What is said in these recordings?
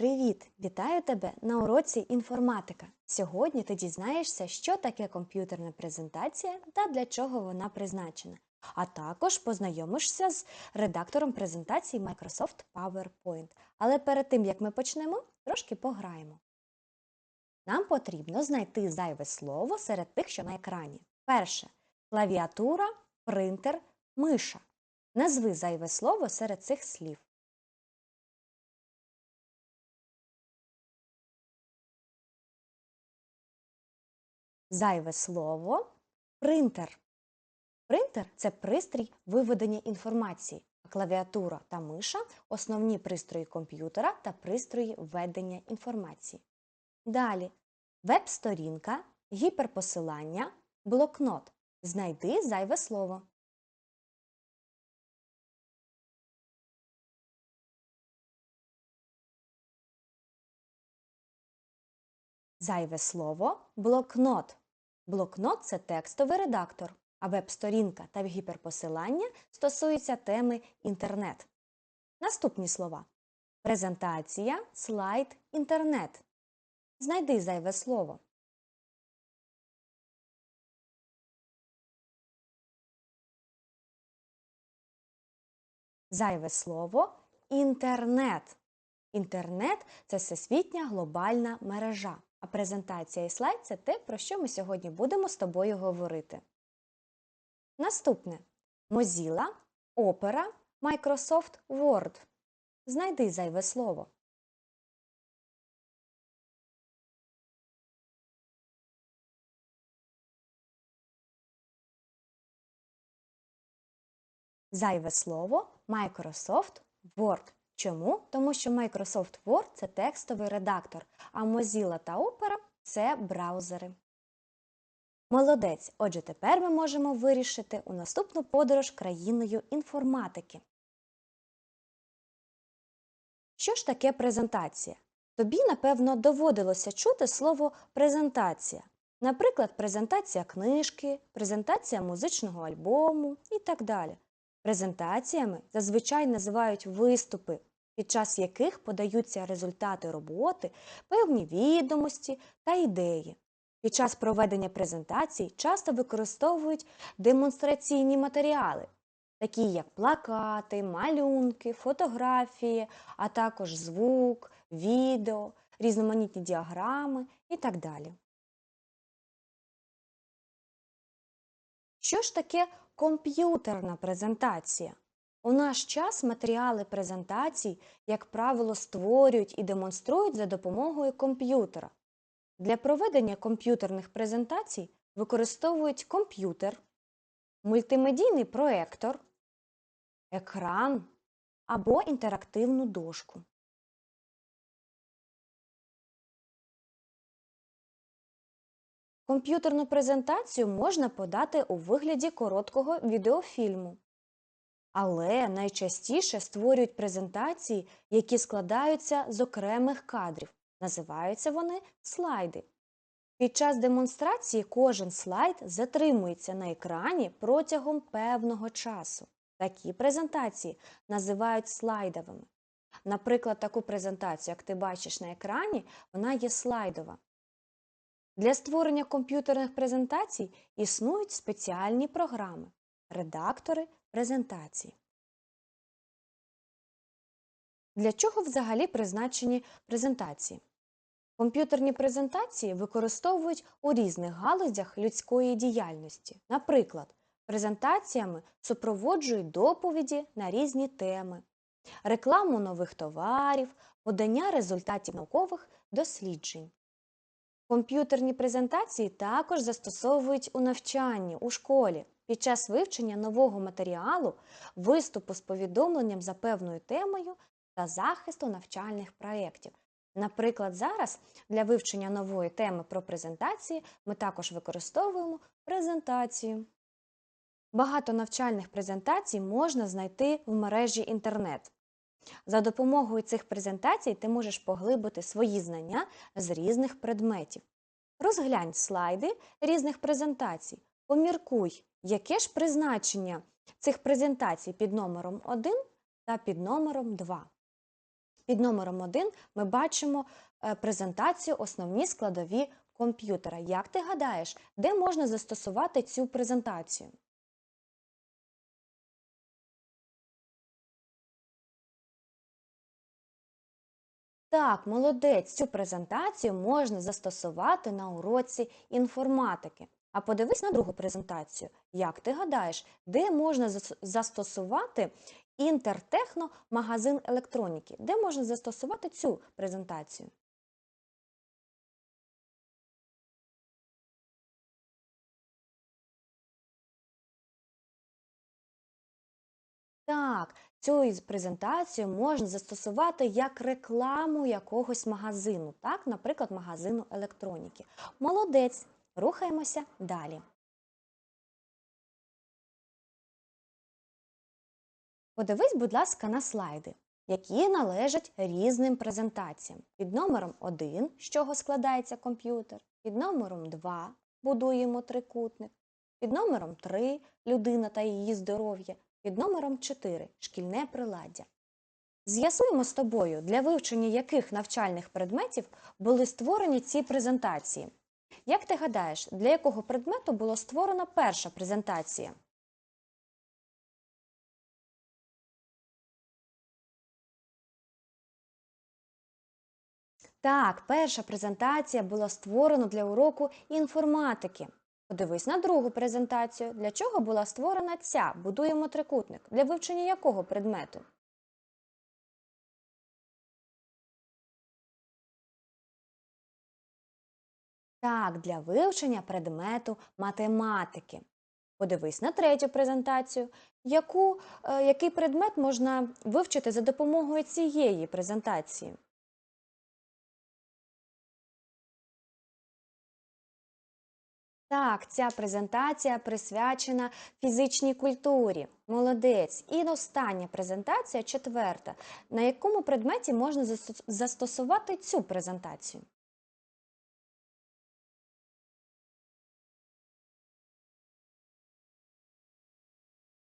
Привіт! Вітаю тебе на уроці інформатика. Сьогодні ти дізнаєшся, що таке комп'ютерна презентація та для чого вона призначена. А також познайомишся з редактором презентації Microsoft PowerPoint. Але перед тим як ми почнемо, трошки пограємо. Нам потрібно знайти зайве слово серед тих, що на екрані. Перше клавіатура, принтер, миша. Назви зайве слово серед цих слів. Зайве слово принтер. Принтер це пристрій виведення інформації, а клавіатура та миша основні пристрої комп'ютера та пристрої введення інформації. Далі веб-сторінка, гіперпосилання, блокнот. Знайди зайве слово. Зайве слово блокнот. Блокнот це текстовий редактор, а веб-сторінка та гіперпосилання стосуються теми інтернет. Наступні слова: презентація, слайд, інтернет. Знайди зайве слово. Зайве слово інтернет. Інтернет це всесвітня глобальна мережа, а презентація і слайд це те, про що ми сьогодні будемо з тобою говорити. Наступне Mozilla, Opera, Microsoft Word. Знайди зайве слово. Зайве слово Microsoft Word. Чому? Тому що Microsoft Word це текстовий редактор, а Mozilla та Opera це браузери. Молодець! Отже, тепер ми можемо вирішити у наступну подорож країною інформатики. Що ж таке презентація? Тобі, напевно, доводилося чути слово презентація. Наприклад, презентація книжки, презентація музичного альбому і так далі. Презентаціями зазвичай називають виступи, під час яких подаються результати роботи, певні відомості та ідеї. Під час проведення презентацій часто використовують демонстраційні матеріали, такі як плакати, малюнки, фотографії, а також звук, відео, різноманітні діаграми і так далі. Що ж таке комп'ютерна презентація? У наш час матеріали презентацій, як правило, створюють і демонструють за допомогою комп'ютера. Для проведення комп'ютерних презентацій використовують комп'ютер, мультимедійний проектор, екран або інтерактивну дошку. Комп'ютерну презентацію можна подати у вигляді короткого відеофільму. Але найчастіше створюють презентації, які складаються з окремих кадрів. Називаються вони слайди. Під час демонстрації кожен слайд затримується на екрані протягом певного часу. Такі презентації називають слайдовими. Наприклад, таку презентацію, як ти бачиш на екрані, вона є слайдова. Для створення комп'ютерних презентацій існують спеціальні програми, редактори презентацій. Для чого взагалі призначені презентації? Комп'ютерні презентації використовують у різних галузях людської діяльності. Наприклад, презентаціями супроводжують доповіді на різні теми, рекламу нових товарів, подання результатів наукових досліджень. Комп'ютерні презентації також застосовують у навчанні у школі під час вивчення нового матеріалу, виступу з повідомленням за певною темою та захисту навчальних проєктів. Наприклад, зараз для вивчення нової теми про презентації ми також використовуємо презентацію. Багато навчальних презентацій можна знайти в мережі інтернет. За допомогою цих презентацій ти можеш поглибити свої знання з різних предметів. Розглянь слайди різних презентацій, поміркуй, яке ж призначення цих презентацій під номером 1 та під номером 2. Під номером 1 ми бачимо е, презентацію основні складові комп'ютера. Як ти гадаєш, де можна застосувати цю презентацію? Так, молодець, цю презентацію можна застосувати на уроці інформатики. А подивись на другу презентацію. Як ти гадаєш, де можна застосувати інтертехно магазин електроніки? Де можна застосувати цю презентацію? Так, цю презентацію можна застосувати як рекламу якогось магазину, так, наприклад, магазину електроніки. Молодець, рухаємося далі. Подивись, будь ласка, на слайди, які належать різним презентаціям. Під номером 1, з чого складається комп'ютер, під номером 2 будуємо трикутник, під номером 3 людина та її здоров'я, під номером 4 шкільне приладдя. З'ясуємо з тобою, для вивчення яких навчальних предметів були створені ці презентації. Як ти гадаєш, для якого предмету була створена перша презентація? Так, перша презентація була створена для уроку інформатики. Подивись на другу презентацію. Для чого була створена ця? Будуємо трикутник. Для вивчення якого предмету? Так, для вивчення предмету математики. Подивись на третю презентацію. Яку, е, який предмет можна вивчити за допомогою цієї презентації? Так, ця презентація присвячена фізичній культурі. Молодець. І остання презентація, четверта. На якому предметі можна застосувати цю презентацію?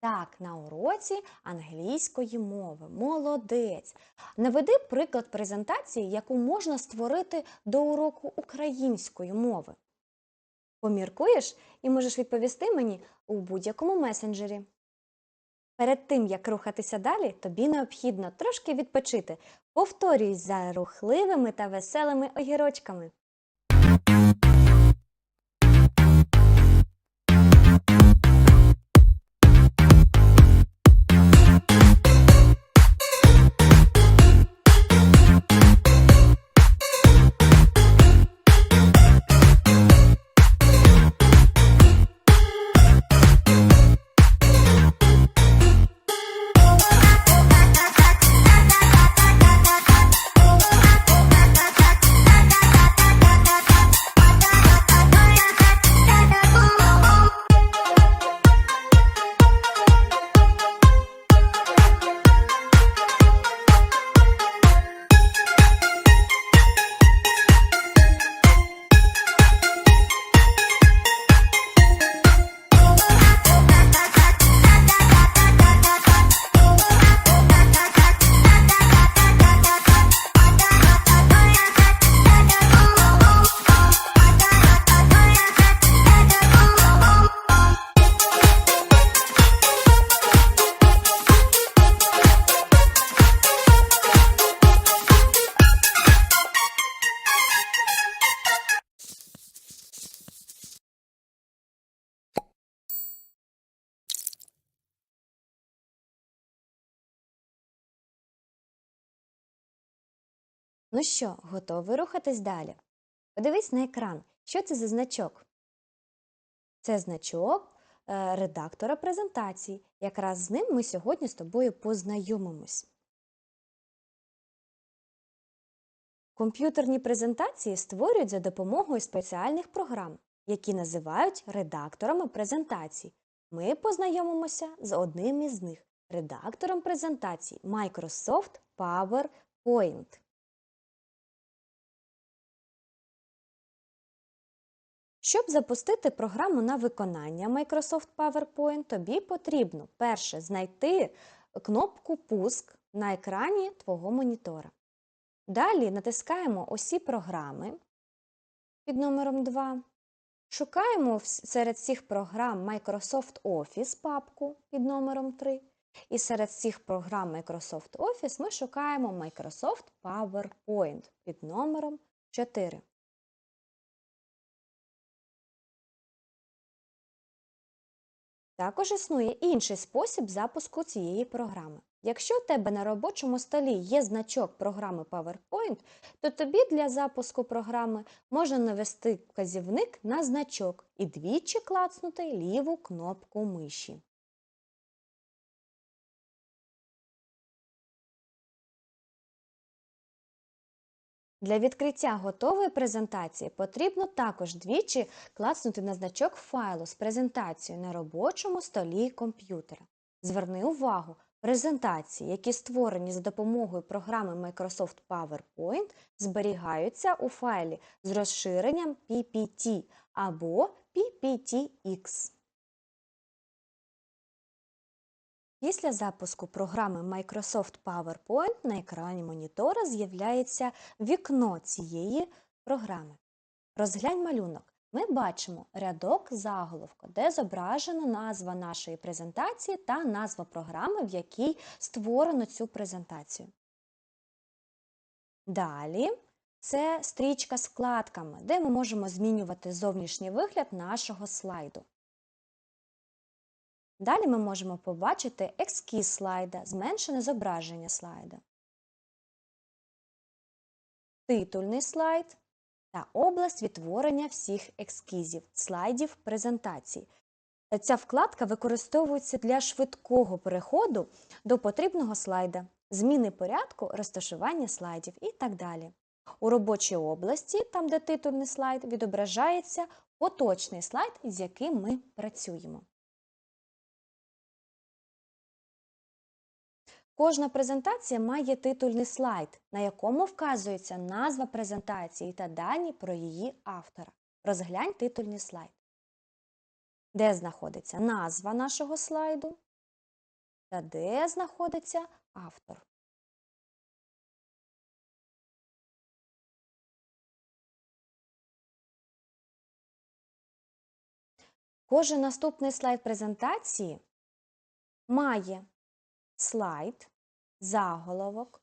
Так, на уроці англійської мови. Молодець. Наведи приклад презентації, яку можна створити до уроку української мови. Поміркуєш і можеш відповісти мені у будь-якому месенджері. Перед тим, як рухатися далі, тобі необхідно трошки відпочити. Повторюй за рухливими та веселими огірочками. Ну що, готовий рухатись далі? Подивись на екран. Що це за значок? Це значок е, редактора презентації. Якраз з ним ми сьогодні з тобою познайомимось. Комп'ютерні презентації створюють за допомогою спеціальних програм, які називають редакторами презентацій. Ми познайомимося з одним із них редактором презентацій Microsoft PowerPoint. Щоб запустити програму на виконання Microsoft PowerPoint, тобі потрібно перше знайти кнопку Пуск на екрані твого монітора. Далі натискаємо усі програми під номером 2. Шукаємо серед всіх програм Microsoft Office папку під номером 3. І серед всіх програм Microsoft Office ми шукаємо Microsoft PowerPoint під номером 4. Також існує інший спосіб запуску цієї програми. Якщо у тебе на робочому столі є значок програми PowerPoint, то тобі для запуску програми можна навести вказівник на значок і двічі клацнути ліву кнопку миші. Для відкриття готової презентації потрібно також двічі клацнути на значок файлу з презентацією на робочому столі комп'ютера. Зверни увагу, презентації, які створені за допомогою програми Microsoft PowerPoint, зберігаються у файлі з розширенням PPT або PPTX. Після запуску програми Microsoft PowerPoint на екрані монітора з'являється вікно цієї програми. Розглянь малюнок. Ми бачимо рядок заголовку, де зображена назва нашої презентації та назва програми, в якій створено цю презентацію. Далі це стрічка з вкладками, де ми можемо змінювати зовнішній вигляд нашого слайду. Далі ми можемо побачити ескіз слайда, зменшене зображення слайда, титульний слайд та область відтворення всіх ескізів, слайдів презентації. Ця вкладка використовується для швидкого переходу до потрібного слайда, зміни порядку, розташування слайдів і так далі. У робочій області, там де титульний слайд, відображається поточний слайд, з яким ми працюємо. Кожна презентація має титульний слайд, на якому вказується назва презентації та дані про її автора. Розглянь титульний слайд. Де знаходиться назва нашого слайду та де знаходиться автор. Кожен наступний слайд презентації має слайд, заголовок,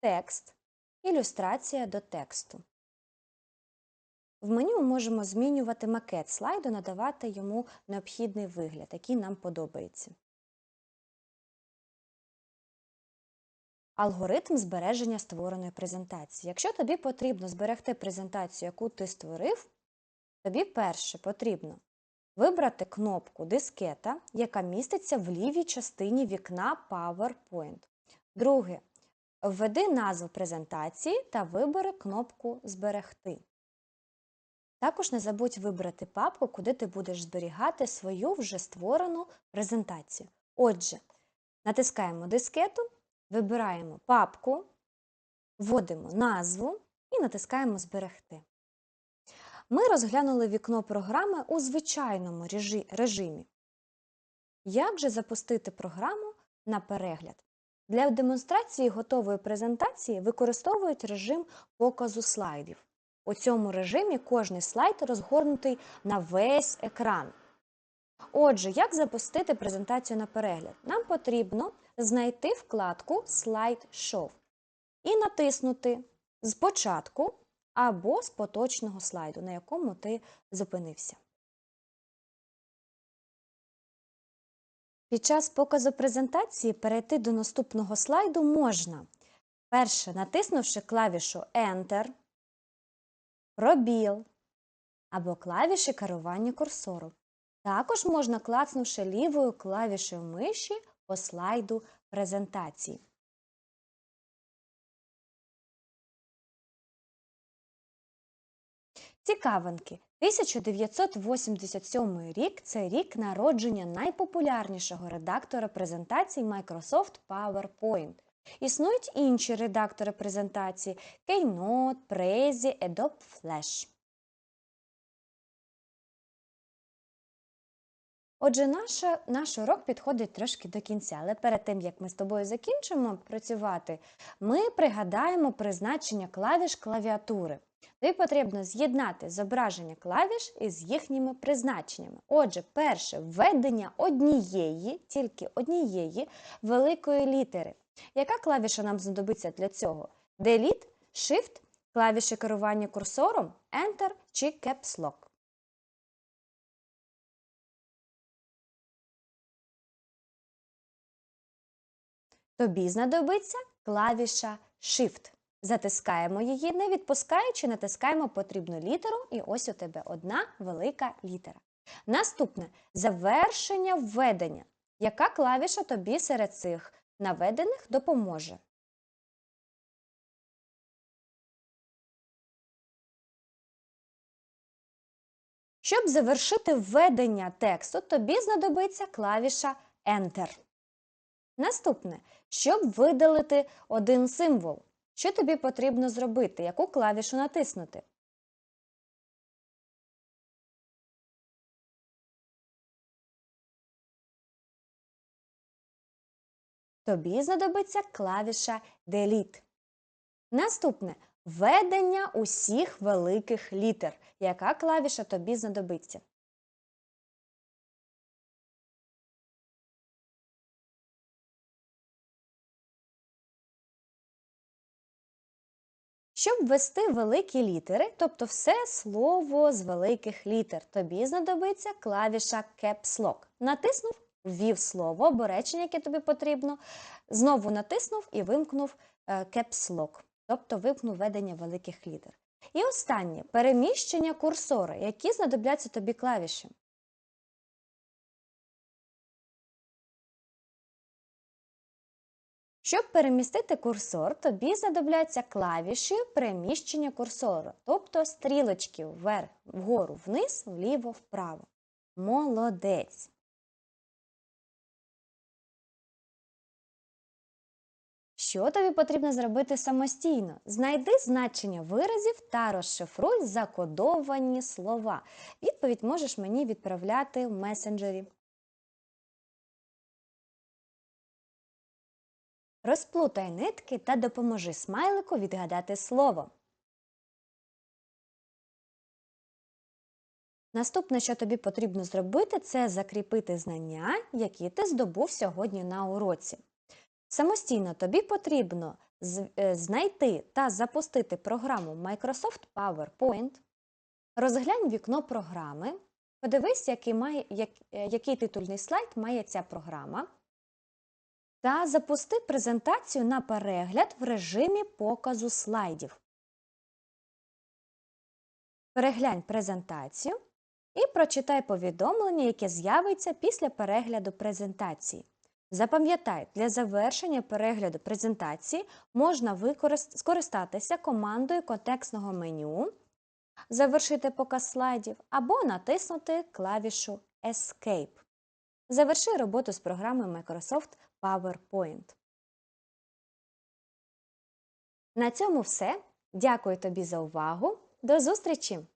текст, ілюстрація до тексту. В меню ми можемо змінювати макет слайду, надавати йому необхідний вигляд, який нам подобається. Алгоритм збереження створеної презентації. Якщо тобі потрібно зберегти презентацію, яку ти створив, тобі перше потрібно Вибрати кнопку дискета, яка міститься в лівій частині вікна PowerPoint. Друге. Введи назву презентації та вибери кнопку Зберегти. Також не забудь вибрати папку, куди ти будеш зберігати свою вже створену презентацію. Отже, натискаємо дискету, вибираємо папку, вводимо назву і натискаємо Зберегти. Ми розглянули вікно програми у звичайному режимі. Як же запустити програму на перегляд? Для демонстрації готової презентації використовують режим показу слайдів. У цьому режимі кожний слайд розгорнутий на весь екран. Отже, як запустити презентацію на перегляд? Нам потрібно знайти вкладку Slide Show і натиснути спочатку або з поточного слайду, на якому ти зупинився. Під час показу презентації перейти до наступного слайду можна. Перше, натиснувши клавішу Enter, пробіл або клавіші керування курсором. Також можна клацнувши лівою клавішею миші по слайду презентації. Цікавинки. 1987 рік це рік народження найпопулярнішого редактора презентацій Microsoft PowerPoint. Існують інші редактори презентацій Keynote, Prezi, Adobe Flash. Отже, наша, наш урок підходить трошки до кінця, але перед тим, як ми з тобою закінчимо працювати, ми пригадаємо призначення клавіш клавіатури. Тобі потрібно з'єднати зображення клавіш із їхніми призначеннями. Отже, перше введення однієї, тільки однієї великої літери. Яка клавіша нам знадобиться для цього? Delete, Shift, клавіші керування курсором, Enter чи Caps Lock. Тобі знадобиться клавіша Shift. Затискаємо її, не відпускаючи, натискаємо потрібну літеру, і ось у тебе одна велика літера. Наступне завершення введення. Яка клавіша тобі серед цих наведених допоможе? Щоб завершити введення тексту, тобі знадобиться клавіша Enter. Наступне, щоб видалити один символ, що тобі потрібно зробити, яку клавішу натиснути? Тобі знадобиться клавіша Delete. Наступне введення усіх великих літер. Яка клавіша тобі знадобиться? Щоб ввести великі літери, тобто все слово з великих літер, тобі знадобиться клавіша Caps Lock. Натиснув, ввів слово або речення, яке тобі потрібно, знову натиснув і вимкнув е, Caps Lock, тобто вимкнув введення великих літер. І останнє переміщення курсора, які знадобляться тобі клавіші. Щоб перемістити курсор, тобі знадобляться клавіші переміщення курсору, тобто стрілочки вверх, вгору, вниз, вліво, вправо. Молодець! Що тобі потрібно зробити самостійно? Знайди значення виразів та розшифруй закодовані слова. Відповідь можеш мені відправляти в месенджері. Розплутай нитки та допоможи смайлику відгадати слово. Наступне, що тобі потрібно зробити, це закріпити знання, які ти здобув сьогодні на уроці. Самостійно тобі потрібно е, знайти та запустити програму Microsoft PowerPoint, розглянь вікно програми, подивись, який, має, як, е, який титульний слайд має ця програма та запусти презентацію на перегляд в режимі показу слайдів. Переглянь презентацію і прочитай повідомлення, яке з'явиться після перегляду презентації. Запам'ятай, для завершення перегляду презентації можна скористатися командою контекстного меню, завершити показ слайдів або натиснути клавішу Escape. Заверши роботу з програмою Microsoft PowerPoint. На цьому все. Дякую тобі за увагу. До зустрічі!